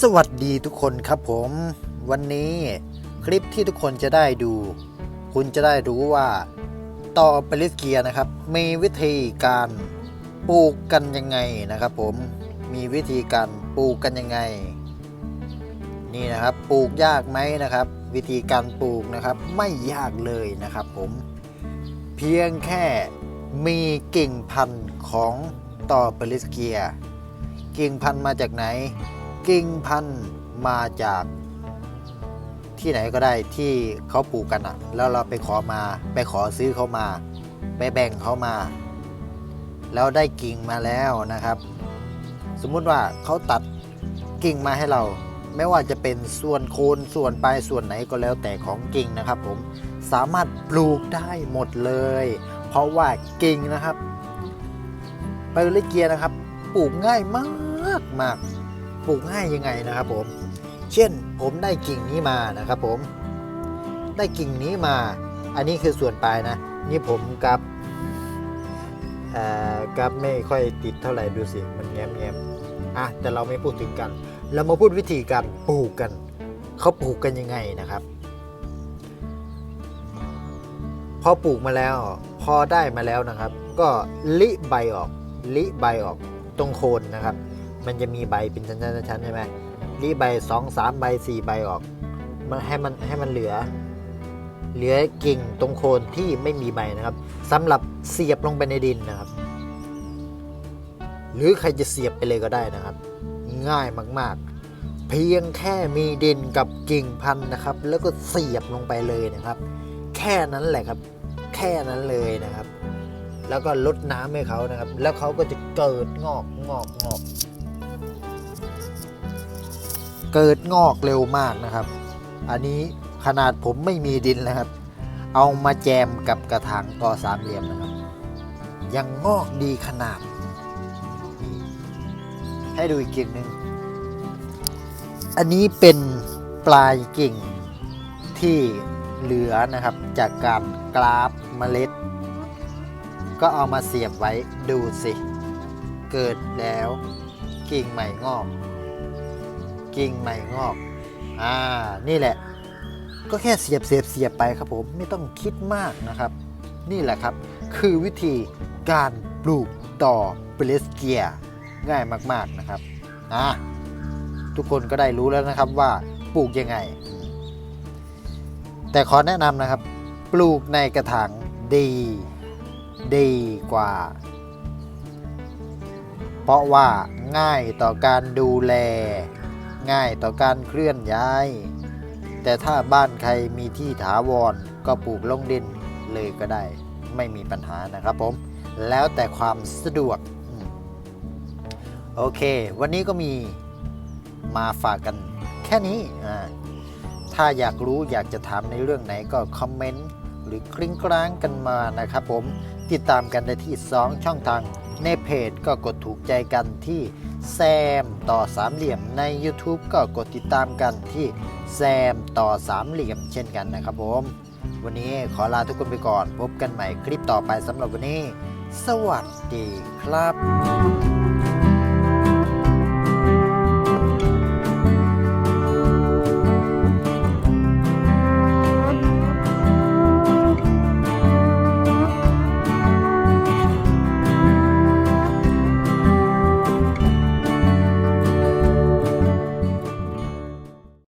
สวัสดีทุกคนครับผม วันนี้คลิปที่ทุกคนจะได้ดู คุณจะได้รู้ว่าต่อปลิสเกียนะครับ มีวิธีการปลูกกันยังไงนะครับ ผมมีวิธีการปลูกกันยังไง นี่นะครับปลูกยากไหมนะครับ วิธีการปลูกนะครับไม่ยากเลยนะครับ ผม เพียงแค่มีกิ่งพันธุ์ของต่อเปลิสเกีย กิ่งพันธุ์มาจากไหน กิ่งพันธุ์มาจากที่ไหนก็ได้ที่เขาปลูกกันอะแล้วเราไปขอมาไปขอซื้อเขามา ไปแบ่งเขามา แล้วได้กิ่งมาแล้วนะครับ สมมุติว่าเขาตัดกิ่งมาให้เรา ไม่ว่าจะเป็นส่วนโคนส่วนปลายส่วนไหนก็แล้วแต่ของกิ่งนะครับ ผมสามารถปลูกได้หมดเลย เพราะว่ากิ่งนะครับไปเลเกียนะครับ ปลูกง่ายมากมาก ปลูกง่ายยังไงนะครับผมเช่นผมได้กิ่งนี้มานะครับผม ได้กิ่งนี้มา อันนี้คือส่วนปลายนะ นี่ผมกับอ่อกับไม่ค่อยติดเท่าไหร่ดูสิมันแง้มแง้มอะแต่เราไม่พูดถึงกัน เรามาพูดวิธีการปลูกกันเขาปลูกกันยังไงนะครับ พอปลูกมาแล้ว พอได้มาแล้วนะครับ ก็ลิใบออกลิใบออกตรงโคนนะครับ มันจะมีใบเป็นชั้นๆๆใช่ไหมลิใบสองสามใบสี่ใบออก มันให้มันให้มันเหลือ เหลือกิ่งตรงโคนที่ไม่มีใบนะครับสำหรับเสียบลงไปในดินนะครับ หรือใครจะเสียบไปเลยก็ได้นะครับ ง่ายมากๆ เพียงแค่มีดินกับกิ่งพันธุ์นะครับ แล้วก็เสียบลงไปเลยนะครับ แค่นั้นแหละครับ แค่นั้นเลยนะครับ แล้วก็ลดน้ำให้เขานะครับ แล้วเขาก็จะเกิดงอกงอกงอก เกิดงอกเร็วมากนะครับ อันนี้ขนาดผมไม่มีดินนะครับ เอามาแจมกับกระถางต่อสามเหลี่ยมนะครับ ยังงอกดีขนาด ให้ดูอีกกิ่งหนึ่ง อันนี้เป็นปลายกิ่งที่เหลือนะครับจากการกราฟเมล็ด ก็เอามาเสียบไว้ดูสิ เกิดแล้วกิ่งใหม่งอก กิ่งใหม่งอก อ่า นี่แหละ ก็แค่เสียบเสียบเสียบไปครับผม ไม่ต้องคิดมากนะครับ นี่แหละครับ คือวิธีการปลูกต่อเปลสเกียง่ายมากๆนะครับ อ่า ทุกคนก็ได้รู้แล้วนะครับว่าปลูกยังไง แต่ขอแนะนำนะครับ ปลูกในกระถางดี ดีกว่าเพราะว่าง่ายต่อการดูแล ง่ายต่อการเคลื่อนย้าย แต่ถ้าบ้านใครมีที่ถาวรก็ปลูกลงดินเลยก็ได้ ไม่มีปัญหานะครับผม แล้วแต่ความสะดวก โอเค วันนี้ก็มีมาฝากกันแค่นี้ถ้าอยากรู้อยากจะถามในเรื่องไหนก็คอมเมนต์หรือกริ้งกร้างกันมานะครับผม ติดตามกันได้ที่ 2 ช่องทางในเพจก็กดถูกใจกันที่ แซมต่อสามเหลี่ยมใน YouTube ก็กดติดตามกันที่แซมต่อสามเหลี่ยมเช่นกันนะครับผม วันนี้ขอลาทุกคนไปก่อน พบกันใหม่คลิปต่อไปสำหรับวันนี้ สวัสดีครับ